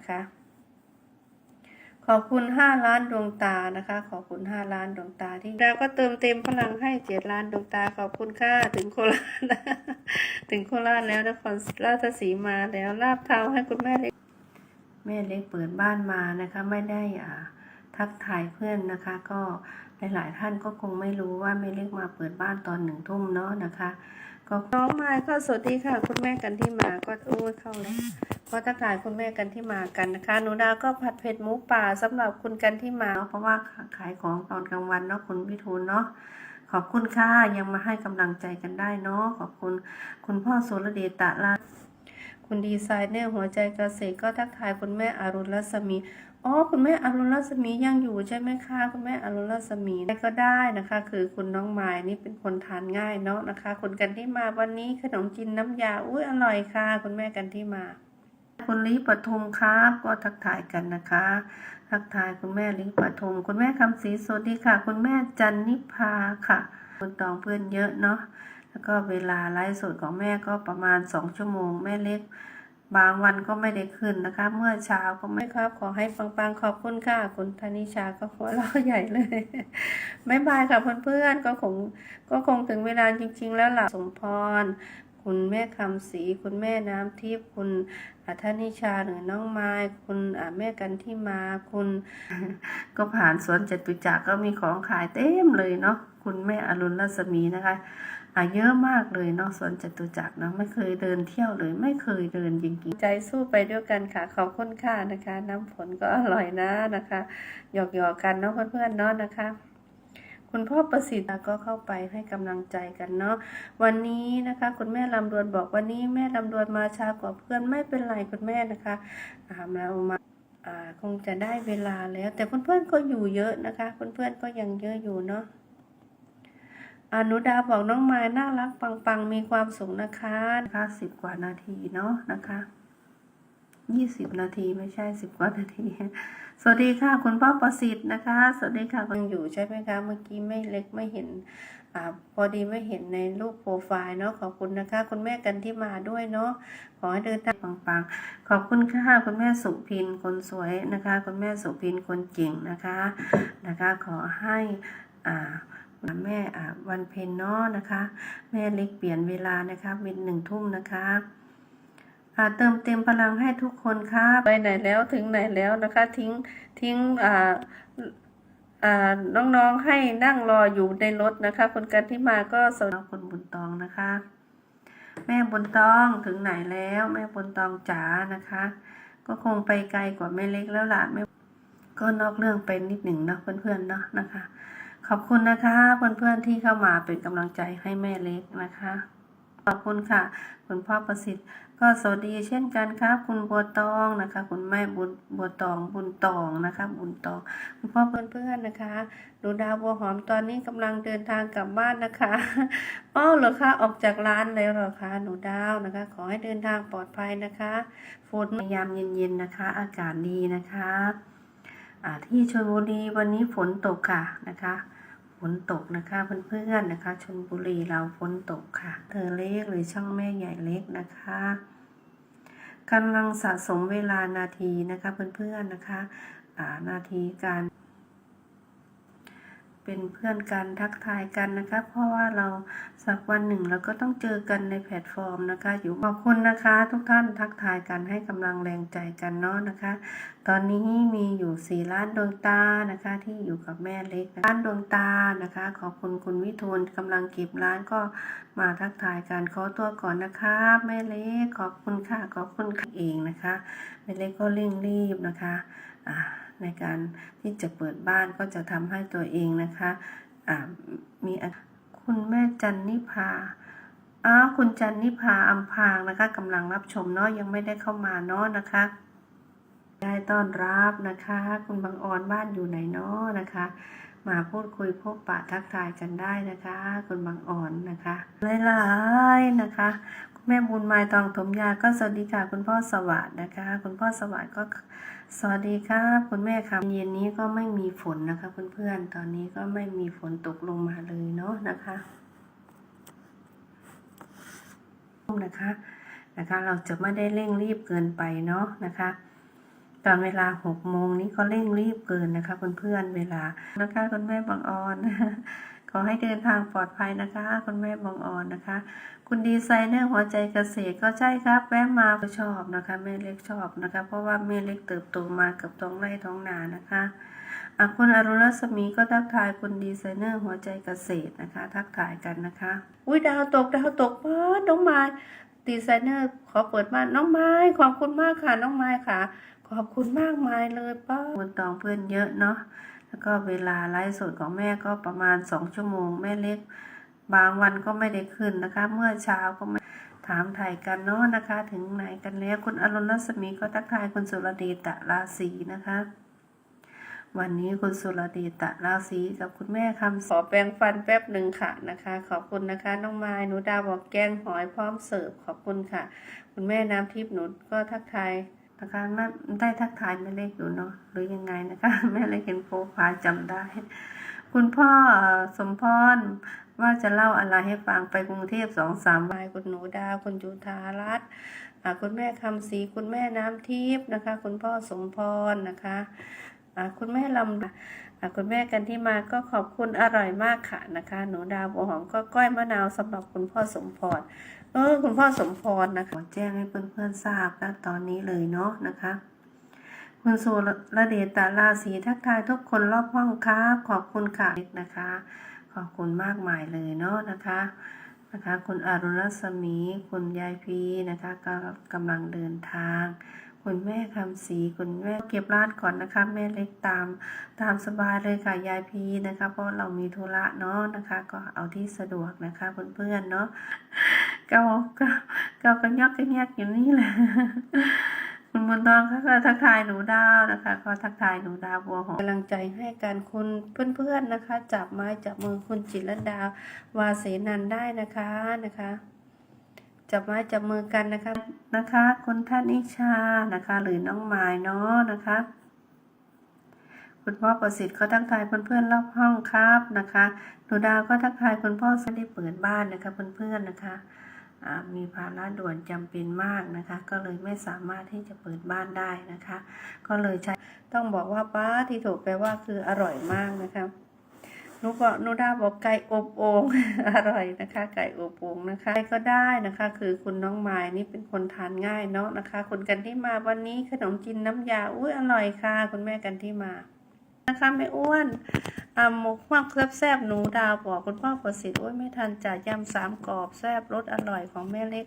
นะคะ ขอบคุณห้าล้านดวงตานะคะ ขอบคุณห้าล้านดวงตาที่เราก็เติมเต็มพลังให้เจ็ดล้านดวงตา ขอบคุณค่ะถึงโคราชถึงโคราชแล้วนครราชสีมาแล้วลาบเท้าให้คุณแม่เล็กแม่เล็กเปิดบ้านมานะคะ ไม่ได้อ่าทักทายเพื่อนนะคะ ก็หลายๆท่านก็คงไม่รู้ว่าแม่เล็กมาเปิดบ้านตอนหนึ่งทุ่มเนาะนะคะ ก็น้องมาก็สวัสดีค่ะ คุณแม่กันที่มาก็โอ้ยเข้าแล้วก็ทักทายคุณแม่กันที่มากันนะคะหนูดาวก็ผัดเผ็ดหมูป่าสำหรับคุณกันที่มาเนาะเพราะว่าขายของตอนกลางวันเนาะคุณวิทูลเนาะขอบคุณค่ะยังมาให้กำลังใจกันได้เนาะขอบคุณ คุณพ่อสุรเดชตะลาคุณดีไซเนอร์หัวใจเกษตรก็ทักทายคุณแม่อรุณรัศมี อ๋อคุณแม่อรุณรัศมียังอยู่ใช่ไหมคะคุณแม่อรุณรัศมีก็ได้นะคะ คือคุณน้องไม้นี่เป็นคนทานง่ายเนาะนะคะ คุณกันที่มาวันนี้ขนมจีนน้ำยาอุ้ยอร่อยค่ะ คุณแม่กันที่มา คุณลิปทุมครับก็ทักทายกันนะคะ ทักทายคุณแม่ลิปทุม คุณแม่คำศรีสวัสดีค่ะ คุณแม่จันนิพาค่ะ คุณตองเพื่อนเยอะเนาะแล้วก็เวลาไลฟ์สดของแม่ก็ประมาณสองชั่วโมงแม่เล็ก บางวันก็ไม่ได้ขึ้นนะคะ เมื่อเช้าก็ไม่ครับ ขอให้ปังๆ ขอบคุณค่ะ คุณธนิชาก็หัวเราะใหญ่เลยไม่บายค่ะเพื่อนๆก็คงก็คงถึงเวลาจริง ๆ แล้วล่ะสมพร คุณแม่คำศรีคุณแม่น้ำทิพย์คุณอาธนิชาหรือน้องไม้คุณแม่กันที่มาคุณ ก็ผ่านสวนจตุจักรก็มีของขายเต็มเลยเนาะคุณแม่อรุณรัศมีนะคะอะเยอะมากเลยเนาะสวนจตุจักรเนาะไม่เคยเดินเที่ยวเลยไม่เคยเดินจริงๆใจสู้ไปด้วยกันค่ะขอบคุณค่ะนะคะ น้ำผลก็อร่อยนะนะคะหยอกหยอกๆกันเนาะเพื่อนๆเนาะนะคะ คุณพ่อประสิทธิ์ก็เข้าไปให้กำลังใจกันเนาะวันนี้นะคะ คุณแม่ลำดวนบอกวันนี้แม่ลำดวนมาช้ากว่าเพื่อนไม่เป็นไรคุณแม่นะคะอ่าเรามาอ่าคงจะได้เวลาแล้ว แต่เพื่อนๆก็อยู่เยอะนะคะ เพื่อนๆก็ยังเยอะอยู่เนาะอนุดาบอกน้องไม้น่ารักปังๆ มีความสุขนะคะนะคะสิบกว่านาทีเนาะนะคะ ยี่สิบนาทีไม่ใช่สิบกว่านาที สวัสดีค่ะคุณพ่อประสิทธิ์นะคะ สวัสดีค่ะยังอยู่ใช่ไหมคะ เมื่อกี้ไม่เล็กไม่เห็นอ่าพอดีไม่เห็นในรูปโปรไฟล์เนาะขอบคุณนะคะ คุณแม่กันที่มาด้วยเนาะขอให้เดินทางปังๆ ขอบคุณค่ะคุณแม่สุพินคนสวยนะคะ คุณแม่สุพินคนเก่งนะคะนะคะ ขอให้อ่าแม่วันเพ็ญเนาะนะคะ แม่เล็กเปลี่ยนเวลานะคะเป็นหนึ่งทุ่มนะคะ เติมเต็มพลังให้ทุกคนค่ะไปไหนแล้วถึงไหนแล้วนะคะ ทิ้งทิ้งอ่าอ่าน้องๆให้นั่งรออยู่ในรถนะคะ คนกันที่มาก็สวัสดีคุณบุญตองนะคะ แม่บุญตองถึงไหนแล้ว แม่บุญตองจ๋านะคะ ก็คงไปไกลกว่าแม่เล็กแล้วล่ะไม่ก็นอกเรื่องไปนิดหนึ่งเนาะเพื่อนๆเนาะนะคะ ขอบคุณนะคะเพื่อนๆที่เข้ามาเป็นกำลังใจให้แม่เล็กนะคะข อบคุณค่ะ คุณพ่อประสิทธิ์ ก็สวัสดีเช่นกันครับ คุณบัวตองนะคะ คุณแม่บุญบัวตองบุญตองนะคะ บุญตอง คุณพ่อเพื่อนๆนะคะหนูดาวบัวหอมตอนนี้กำลังเดินทางกลับบ้านนะคะอ้อเหรอคะออกจากร้านแล้วเหรอคะหนูดาวนะคะ ขอให้เดินทางปลอดภัยนะคะฝนยามเย็นๆนะคะ อากาศดีนะคะที่ชลบุรีวันนี้ฝนตกค่ะนะคะ ฝนตกนะคะเพื่อนๆนะคะชนบุรีเราฝนตกค่ะ เธอเล็กหรือช่องแม่ใหญ่เล็กนะคะกำลังสะสมเวลานาทีนะคะเพื่อนๆนะคะนาทีการ เป็นเพื่อนกันทักทายกันนะคะ เพราะว่าเราสักวันหนึ่งเราก็ต้องเจอกันในแพลตฟอร์มนะคะ อยู่ขอบคุณนะคะ ทุกท่านทักทายกันให้กำลังแรงใจกันเนาะนะคะ ตอนนี้มีอยู่สี่ล้านดวงตานะคะ ที่อยู่กับแม่เล็กล้านดวงตานะคะ ขอบคุณคุณวิทูลกำลังเก็บร้านก็มาทักทายกันขอตัวก่อนนะคะแม่เล็กขอบคุณค่ะขอบคุณค่ะเองนะคะแม่เล็กก็เร่งรีบนะคะอ่า ในการที่จะเปิดบ้านก็จะทำให้ตัวเองนะคะอ่ามีคุณแม่จันนิพาอ้าวคุณจันนิพาอัมพางนะคะกำลังรับชมเนาะยังไม่ได้เข้ามาเนาะนะคะได้ต้อนรับนะคะ คุณบางออนบ้านอยู่ไหนเนาะนะคะ มาพูดคุยพบปะทักทายกันได้นะคะ คุณบางอ่อนนะคะหลายๆนะคะ แม่บุญไม้ตองถมยาก็สวัสดีค่ะ คุณพ่อสวัสดนะคะ คุณพ่อสวัสดก็สวัสดีครับคุณแม่ครับเย็นนี้ก็ไม่มีฝนนะคะเพื่อนๆตอนนี้ก็ไม่มีฝนตกลงมาเลยเนาะนะคะนะคะนะคะ เราจะไม่ได้เร่งรีบเกินไปเนาะนะคะ ตอนเวลาหกโมงนี้ก็เร่งรีบเกินนะคะเพื่อนๆเวลานะคะคุณแม่บางออน ขอให้เดินทางปลอดภัยนะคะ คุณแม่บางอ่อนนะคะ คุณดีไซเนอร์หัวใจเกษตรก็ใช่ครับ แวะมาชอบนะคะแม่เล็กชอบนะคะ เพราะว่าแม่เล็กเติบโตมากับท้องไร่ท้องนานะคะอะคุณอรุณรัศมีก็ทักทายคุณดีไซเนอร์หัวใจเกษตรนะคะ ทักทายกันนะคะ อุ้ยดาวตกดาวตกป้าน้องไม้ดีไซเนอร์ขอเปิดบ้านน้องไม้ขอบคุณมากค่ะน้องไม้ค่ะ ขอบคุณมากมายเลยป้าคุณตองเพื่อนเยอะเนาะ แล้วก็เวลาไลฟ์สดของแม่ก็ประมาณสองชั่วโมง แม่เล็ก บางวันก็ไม่ได้ขึ้นนะคะ เมื่อเช้าก็ไม่ถามถ่ายกันเนาะนะคะ ถึงไหนกันแล้วคุณอรุณรัศมีก็ทักทายคุณสุรเดชตะราศีนะคะ วันนี้คุณสุรเดชตะราศีกับคุณแม่คำขอแปรงฟันแป๊บหนึ่งค่ะนะคะ ขอบคุณนะคะน้องไม้หนูดาวบอกแกงหอยพร้อมเสิร์ฟขอบคุณค่ะ คุณแม่น้ำทิพย์หนูก็ทักทาย นะคะไม่ได้ทักทายแม่เล็กอยู่เนาะหรือยังไงนะคะแม่เล็กเห็นโปรไฟล์จำได้ คุณพ่อสมพรว่าจะเล่าอะไรให้ฟังไปกรุงเทพสองสามวันคุณหนูดาวคุณจุธารัตน์คุณแม่คำศรีคุณแม่น้ำทิพย์นะคะ คุณพ่อสมพรนะคะคุณแม่ลำคุณแม่กันที่มาก็ขอบคุณอร่อยมากค่ะนะคะ หนูดาวบัวหอมก็ก้อยมะนาวสำหรับคุณพ่อสมพร เออคุณพ่อสมพรนะคะขอแจ้งให้เพื่อนๆทราบนะตอนนี้เลยเนาะนะคะคุณสุระเดชตาราศีทักทายทุกคนรอบห้องครับขอบคุณค่ะนะคะ ขอบคุณมากมายเลยเนาะนะคะนะคะ คุณอรุณรัศมี คุณยายพีนะคะก็กำลังเดินทาง คุณแม่คำศรีคุณแม่เก็บร้านก่อนนะคะ แม่เล็กตามตามสบายเลยค่ะยายพีนะคะ เพราะเรามีธุระเนาะนะคะ ก็เอาที่สะดวกนะคะเพื่อนๆเนาะเกาเกาเกากันยอกกันแยกอยู่นี่แหละคุณบุญทองก็ทักทายหนูดาวนะคะ ก็ทักทายหนูดาวบัวหอมกำลังใจให้กันคุณเพื่อนๆนะคะ จับไม้จับมือคุณจิตรดาวาเสนันได้นะคะนะคะ จับไม้จับมือกันนะคะนะคะ คุณท่านนิชานะคะ หรือน้องไม้เนาะนะคะ คุณพ่อประสิทธิ์ก็ทักทายเพื่อนๆรอบห้องครับนะคะหนูดาวก็ทักทายคุณพ่อไม่ได้เปิดบ้านนะคะเพื่อนๆนะคะมีภาระด่วนจำเป็นมากนะคะ ก็เลยไม่สามารถที่จะเปิดบ้านได้นะคะ ก็เลยใช้ต้องบอกว่าป้าที่ถูกแปลว่าคืออร่อยมากนะคะ นุบอกนุดาบอกไก่อบโอ่งอร่อยนะคะ ไก่อบโอ่งนะคะใครก็ได้นะคะ คือคุณน้องไม้นี่เป็นคนทานง่ายเนาะนะคะคุณกันที่มาวันนี้ขนมจีนน้ำยาอุ้ยอร่อยค่ะ คุณแม่กันที่มานะคะไม่อ้วนอ่าหมกมากแซ่บแซบๆหนูดาวบอกคุณพ่อประสิทธิ์โอ้ยไม่ทันจ่ายยำสามกรอบแซบรสอร่อยของแม่เล็ก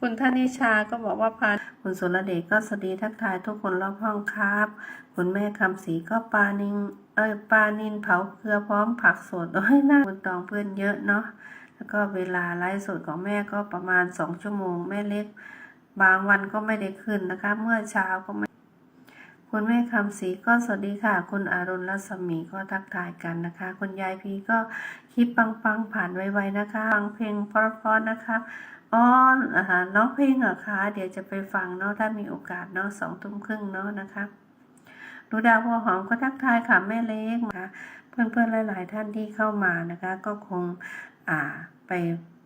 คุณธนิชาก็บอกว่าพานคุณสุรเดชก็สวัสดีทักทายทุกคนรอบห้องครับ คุณแม่คำศรีก็ปลานิงเอ้ยปลานินเผาเกลือพร้อมผักสดโอ้ยน่าคุณตองเพื่อนเยอะเนาะแล้วก็เวลาไลฟ์สดของแม่ก็ประมาณสองชั่วโมงแม่เล็ก บางวันก็ไม่ได้ขึ้นนะคะ เมื่อเช้าก็ไม่คุณแม่คำศรีก็สวัสดีค่ะ คุณอรุณรัศมีก็ทักทายกันนะคะ คุณยายพีก็คลิปปังๆผ่านไวๆนะคะฟังเพลงเพราะๆนะคะอ๋ออ่าน้องเพลงเหรอคะเดี๋ยวจะไปฟังเนาะถ้ามีโอกาสเนาะสองทุ่มครึ่งเนาะนะคะ หนูดาวหัวหอมก็ทักทายค่ะแม่เล็กนะคะเพื่อนๆหลาย ๆ ท่านที่เข้ามานะคะ ก็คงอ่าไป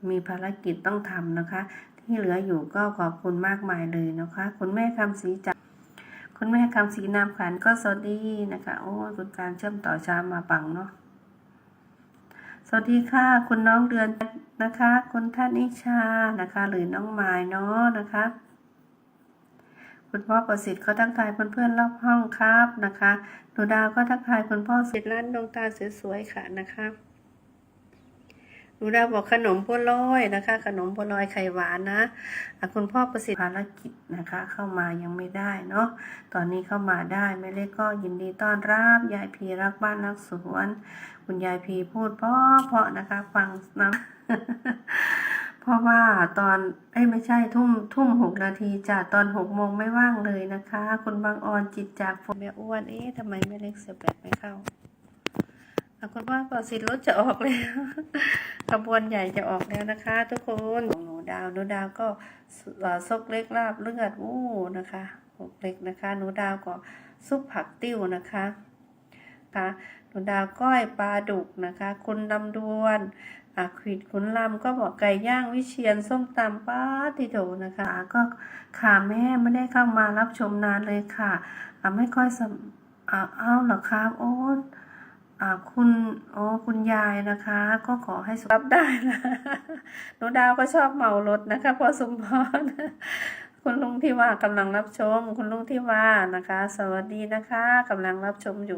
มีภารกิจต้องทำนะคะ ที่เหลืออยู่ก็ขอบคุณมากมายเลยนะคะ คุณแม่คำศรีจากคุณแม่คำศรีนามขันก็สวัสดีนะคะ โอ้คุณการเชื่อมต่อชามมาปังเนาะสวัสดีค่ะ คุณน้องเดือนนะคะ คุณท่านนิชานะคะ หรือน้องไม้เนาะนะคะ คุณพ่อประสิทธิ์ก็ทักทายเพื่อนๆรอบห้องครับนะคะหนูดาวก็ทักทายคุณพ่อสิทธิ์ร้านดวงตาสวยๆค่ะนะคะหนูดาวบอกขนมบัวลอยนะคะ ขนมบัวลอยไข่หวานนะะคุณพ่อประสิทธิ์ภารกิจนะคะ เข้ามายังไม่ได้เนาะตอนนี้เข้ามาได้แม่เล็กก็ยินดีต้อนรับยายพีรักบ้านรักสวน คุณยายพีพูดเพราะเพราะนะคะ ฟังนะ เพราะว่าตอนเอ้ไม่ใช่ทุ่มทุ่มหกนาทีจ้ะตอนหกโมงไม่ว่างเลยนะคะ คุณบางออนจิตจากฝนแม่อ้วนเอ๊ะทำไมแม่เล็กเสียแบบไม่เข้าอะคุณพ่อประสิทธิ์รถจะออกแล้วขบวนใหญ่จะออกแล้วนะคะ ทุกคนหนูดาวหนูดาวก็ซกเล็กลาบเลือดอู้นะคะซกเล็กนะคะหนูดาวก็ซุปผักติ้วนะคะค่ะหนูดาวก้อยปลาดุกนะคะ คุณลำดวน อาควิดขุนลำก็บอกไก่ย่างวิเชียนส้มตำป้าติโดนะคะ ก็ค่ะแม่ไม่ได้เข้ามารับชมนานเลยค่ะไม่ค่อยสอ่าเอ้าเหรอครับโอ้อคุณโอ้คุณยายนะคะ ก็ขอให้สุขภาพได้นะหนูดาวก็ชอบเมารถนะคะพอสมพรคุณลุงที่ว่ากำลังรับชม คุณลุงที่ว่านะคะ สวัสดีนะคะกำลังรับชมอยู่